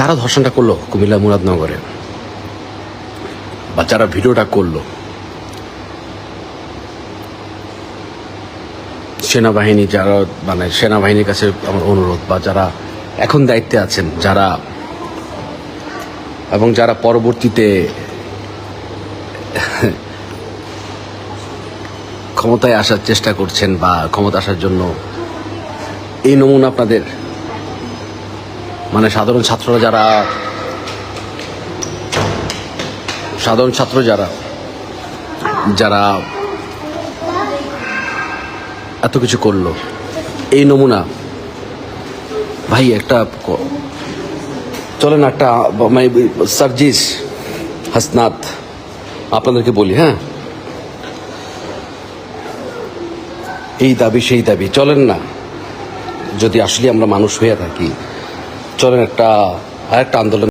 যারা ধর্ষণটা করল কুমিল্লা মুরাদনগরে বা যারা ভিডিওটা করল, সেনাবাহিনী যারা মানে সেনাবাহিনীর কাছে আমার অনুরোধ বা যারা এখন দায়িত্বে আছেন, যারা এবং যারা পরবর্তীতে ক্ষমতায় আসার চেষ্টা করছেন বা ক্ষমতা আসার জন্য এই নমুনা আপনাদের মানে সাধারণ ছাত্ররা যারা, সাধারণ ছাত্র যারা যারা এত কিছু করল, এই নমুনা, ভাই একটা চলেন একটা মানে সার্জিস হাসনাত আপনাদেরকে বলি হ্যাঁ? এই দাবি, সেই দাবি, চলেন না। যদি আসলে আমরা মানুষ হয়ে থাকি চলেন একটা আরেকটা আন্দোলন